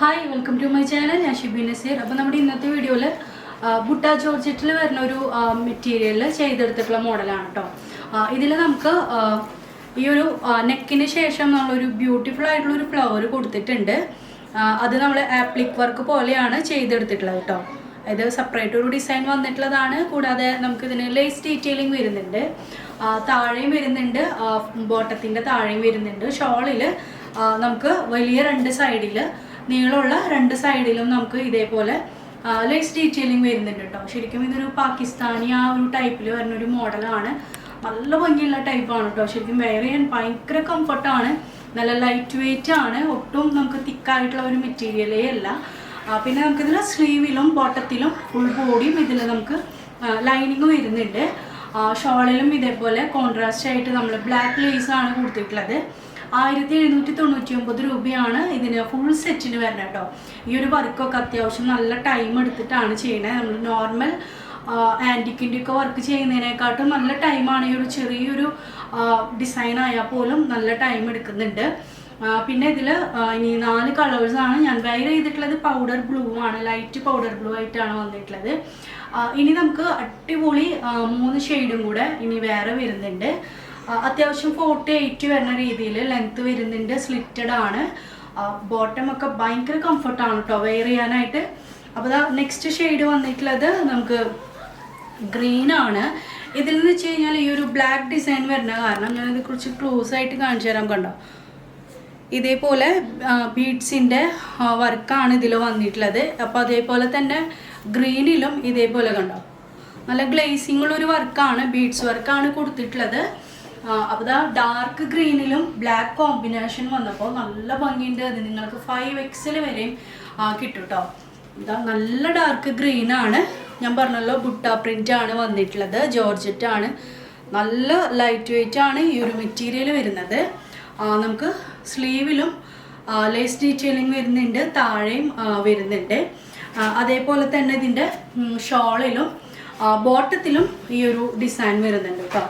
Hi welcome to my channel ഞാൻ ഷിബി നസീർ. അപ്പോൾ നമ്മുടെ ഇന്നത്തെ വീഡിയോയിൽ ബുട്ട ജോർജറ്റിൽ വരുന്ന ഒരു മെറ്റീരിയലിൽ ചെയ്തെടുത്തിട്ടുള്ള മോഡലാണ് കേട്ടോ ഇതിൽ നമുക്ക് ഈ ഒരു നെക്കിന് ശേഷം നമ്മളൊരു ബ്യൂട്ടിഫുൾ ആയിട്ടുള്ള ഒരു ഫ്ലവർ കൊടുത്തിട്ടുണ്ട് അത് നമ്മൾ ആപ്ലിക് വർക്ക് പോലെയാണ് ചെയ്തെടുത്തിട്ടുള്ളത് കേട്ടോ ഇത് സെപ്പറേറ്റ് ഒരു ഡിസൈൻ വന്നിട്ടുള്ളതാണ്. കൂടാതെ നമുക്കിതിന് ലേസ് ഡീറ്റെയിലിംഗ് വരുന്നുണ്ട്. താഴെയും വരുന്നുണ്ട്. ബോട്ടത്തിന്റെ താഴെയും വരുന്നുണ്ട്. ഷോളിൽ നമുക്ക് വലിയ രണ്ട് സൈഡിൽ നീളമുള്ള രണ്ട് സൈഡിലും നമുക്ക് ഇതേപോലെ ലൈസ് ഡീറ്റെയിലിംഗ് വരുന്നുണ്ട് കേട്ടോ ശരിക്കും ഇതൊരു പാകിസ്ഥാനി ആ ഒരു ടൈപ്പിൽ വരുന്ന ഒരു മോഡലാണ് നല്ല ഭംഗിയുള്ള ടൈപ്പാണ് കേട്ടോ ശരിക്കും വെയർ ചെയ്യാൻ ഭയങ്കര കംഫർട്ടാണ് നല്ല ലൈറ്റ് വെയിറ്റ് ആണ്. ഒട്ടും നമുക്ക് തിക്കായിട്ടുള്ള ഒരു മെറ്റീരിയലേ അല്ല. പിന്നെ നമുക്കിതിൽ സ്ലീവിലും ബോട്ടത്തിലും ഫുൾ ബോഡിയും ഇതിൽ നമുക്ക് ലൈനിങ് വരുന്നുണ്ട്. ഷോളിലും ഇതേപോലെ കോൺട്രാസ്റ്റ് ആയിട്ട് നമ്മൾ ബ്ലാക്ക് ലേസ് ആണ് കൊടുത്തിട്ടുള്ളത്. ആയിരത്തി എഴുന്നൂറ്റി തൊണ്ണൂറ്റി ഒമ്പത് രൂപയാണ് ഇതിന് ഫുൾ സെറ്റിന് വരുന്നത് കേട്ടോ. ഈ ഒരു വർക്കൊക്കെ അത്യാവശ്യം നല്ല ടൈം എടുത്തിട്ടാണ് ചെയ്യണത് നമ്മൾ നോർമൽ ആന്റിക്കിന്റെ ഒക്കെ വർക്ക് ചെയ്യുന്നതിനെക്കാട്ടും നല്ല ടൈമാണ് ഈ ഒരു ചെറിയൊരു ഡിസൈൻ ആയാൽ പോലും നല്ല ടൈം എടുക്കുന്നുണ്ട്. പിന്നെ ഇതിൽ ഇനി നാല് കളേഴ്സാണ് ഞാൻ വെയർ ചെയ്തിട്ടുള്ളത് പൗഡർ ബ്ലൂ ആണ്. ലൈറ്റ് പൗഡർ ബ്ലൂ ആയിട്ടാണ് വന്നിട്ടുള്ളത്. ഇനി നമുക്ക് അടിപൊളി മൂന്ന് ഷെയ്ഡും കൂടെ ഇനി വേറെ വരുന്നുണ്ട്. അത്യാവശ്യം ഫോർട്ടി എയ്റ്റ് വരുന്ന രീതിയിൽ ലെങ്ത് വരുന്നുണ്ട് സ്ലിറ്റഡ് ആണ്. ബോട്ടം ഒക്കെ ഭയങ്കര കംഫർട്ടാണ് കേട്ടോ വെയർ ചെയ്യാനായിട്ട്. അപ്പോൾ നെക്സ്റ്റ് ഷെയ്ഡ് വന്നിട്ടുള്ളത് നമുക്ക് ഗ്രീൻ ആണ്. ഇതിൽ നിന്ന് വെച്ച് കഴിഞ്ഞാൽ ഈ ഒരു ബ്ലാക്ക് ഡിസൈൻ വരുന്ന കാരണം ഞാനിത് കുറച്ച് ക്ലോസ് ആയിട്ട് കാണിച്ചു തരാൻ കണ്ടോ? ഇതേപോലെ ബീഡ്സിന്റെ വർക്കാണ് ഇതിൽ വന്നിട്ടുള്ളത്. അപ്പോൾ അതേപോലെ തന്നെ ഗ്രീനിലും ഇതേപോലെ കണ്ടോ? നല്ല ഗ്ലേസിങ്ങുള്ളൊരു ഒരു വർക്കാണ് ബീഡ്സ് വർക്കാണ് കൊടുത്തിട്ടുള്ളത്. അപ്പോൾ ഇതാ ഡാർക്ക് ഗ്രീനിലും ബ്ലാക്ക് കോമ്പിനേഷൻ വന്നപ്പോൾ നല്ല ഭംഗിയുണ്ട്. അത് നിങ്ങൾക്ക് ഫൈവ് എക്സിൽ വരെയും കിട്ടും കേട്ടോ ഇതാ നല്ല ഡാർക്ക് ഗ്രീൻ ആണ്. ഞാൻ പറഞ്ഞല്ലോ ബുട്ട പ്രിന്റ് ആണ് വന്നിട്ടുള്ളത്. ജോർജറ്റ് ആണ്. നല്ല ലൈറ്റ് വെയിറ്റ് ആണ് ഈ ഒരു മെറ്റീരിയൽ വരുന്നത്. നമുക്ക് സ്ലീവിലും ലേസ് ഡീറ്റെയിലിംഗ് വരുന്നുണ്ട് താഴെയും വരുന്നുണ്ട്. അതേപോലെ തന്നെ ഇതിന്റെ ഷോളിലും ബോട്ടത്തിലും ഈ ഒരു ഡിസൈൻ വരുന്നുണ്ട് കേട്ടോ.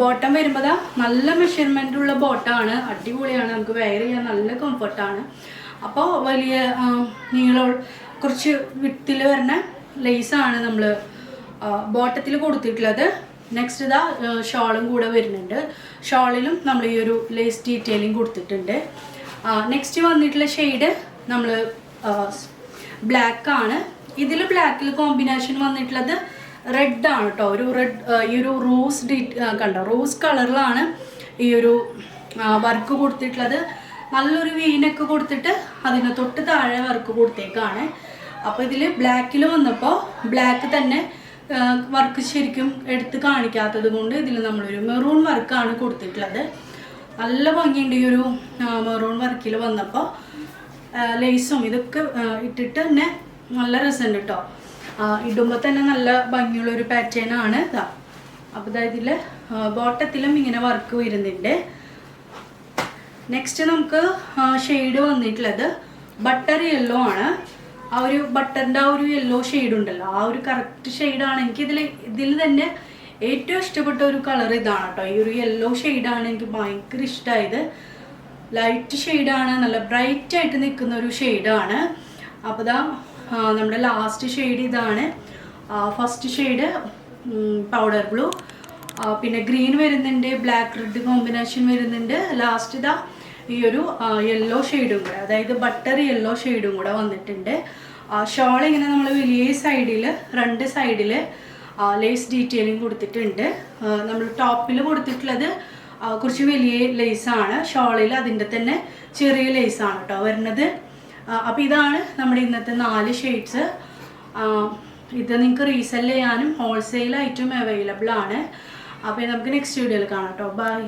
ബോട്ടം വരുമ്പോൾ നല്ല മെഷർമെന്റ് ഉള്ള ബോട്ടമാണ് അടിപൊളിയാണ്. നമുക്ക് വെയർ ചെയ്യാൻ നല്ല കംഫർട്ടാണ് അപ്പോൾ വലിയ നീളം കുറച്ച് വിട്ടിൽ വരുന്ന ലേസാണ് നമ്മൾ ബോട്ടത്തിൽ കൊടുത്തിട്ടുള്ളത്. നെക്സ്റ്റ് ഇതാ ഷോളും കൂടെ വരുന്നുണ്ട്. ഷോളിലും നമ്മൾ ഈ ഒരു ലേസ് ഡീറ്റെയിലിംഗ് കൊടുത്തിട്ടുണ്ട്. നെക്സ്റ്റ് വന്നിട്ടുള്ള ഷെയ്ഡ് നമ്മൾ ബ്ലാക്ക് ആണ്. ഇതിൽ ബ്ലാക്കിൽ കോമ്പിനേഷൻ വന്നിട്ടുള്ളത് റെഡ് ആണ് കേട്ടോ. ഒരു റെഡ് ഈ ഒരു റോസ് ഡീ കണ്ടോ? റോസ് കളറിലാണ് ഈ ഒരു വർക്ക് കൊടുത്തിട്ടുള്ളത്. നല്ലൊരു വീനൊക്കെ കൊടുത്തിട്ട് അതിന് തൊട്ട് താഴെ വർക്ക് കൊടുത്തേക്കാണ്. അപ്പോൾ ഇതിൽ ബ്ലാക്കിൽ വന്നപ്പോൾ ബ്ലാക്ക് തന്നെ വർക്ക് ശരിക്കും എടുത്ത് കാണിക്കാത്തത് കൊണ്ട് ഇതിൽ നമ്മളൊരു മെറൂൺ വർക്കാണ് കൊടുത്തിട്ടുള്ളത്. നല്ല ഭംഗിയുണ്ട് ഈ ഒരു മെറൂൺ വർക്കിൽ വന്നപ്പോൾ ലേസും ഇതൊക്കെ ഇട്ടിട്ട് തന്നെ നല്ല രസമുണ്ട് കേട്ടോ. ഇടുമ്പോൾ തന്നെ നല്ല ഭംഗിയുള്ള ഒരു പാറ്റേൺ ആണ് ഇതാ അപ്പോൾ അതായത് ബോട്ടത്തിലും ഇങ്ങനെ വർക്ക് വരുന്നുണ്ട്. നെക്സ്റ്റ് നമുക്ക് ഷെയ്ഡ് വന്നിട്ടുള്ളത് ബട്ടർ യെല്ലോ ആണ്. ആ ഒരു ബട്ടറിന്റെ ആ ഒരു യെല്ലോ ഷെയ്ഡ് ഉണ്ടല്ലോ. ആ ഒരു കറക്റ്റ് ഷെയ്ഡാണ് എനിക്ക് ഇതിൽ ഇതിൽ തന്നെ ഏറ്റവും ഇഷ്ടപ്പെട്ട ഒരു കളർ ഇതാണ് കേട്ടോ ഈ ഒരു യെല്ലോ ഷെയ്ഡാണ് എനിക്ക് ഭയങ്കര ഇഷ്ടമായത് ലൈറ്റ് ഷെയ്ഡാണ് നല്ല ബ്രൈറ്റ് ആയിട്ട് നിൽക്കുന്ന ഒരു ഷെയ്ഡാണ് അപ്പോൾ ഇതാ നമ്മുടെ ലാസ്റ്റ് ഷെയ്ഡ് ഇതാണ്. ഫസ്റ്റ് ഷെയ്ഡ് പൗഡർ ബ്ലൂ പിന്നെ ഗ്രീൻ വരുന്നുണ്ട് ബ്ലാക്ക് റെഡ് കോമ്പിനേഷൻ വരുന്നുണ്ട്. ലാസ്റ്റ് ഇതാ ഈ ഒരു യെല്ലോ ഷെയ്ഡും കൂടെ അതായത് ബട്ടർ യെല്ലോ ഷെയ്ഡും കൂടെ വന്നിട്ടുണ്ട്. ഷോൾ ഇങ്ങനെ നമ്മൾ വലിയ സൈഡിൽ രണ്ട് സൈഡിൽ ലേസ് ഡീറ്റെയിലിംഗ് കൊടുത്തിട്ടുണ്ട്. നമ്മൾ ടോപ്പിൽ കൊടുത്തിട്ടുള്ളത് കുറച്ച് വലിയ ലേസാണ് ഷോളിൽ അതിന്റെ തന്നെ ചെറിയ ലേസാണ് കേട്ടോ വരുന്നത്. അപ്പോൾ ഇതാണ് നമ്മുടെ ഇന്നത്തെ നാല് ഷെയ്ഡ്സ് ഇത് നിങ്ങൾക്ക് റീസെൽ ചെയ്യാനും ഹോൾസെയിൽ ഐറ്റം അവൈലബിൾ ആണ്. അപ്പോൾ നമുക്ക് നെക്സ്റ്റ് വീഡിയോയിൽ കാണാം കേട്ടോ ബൈ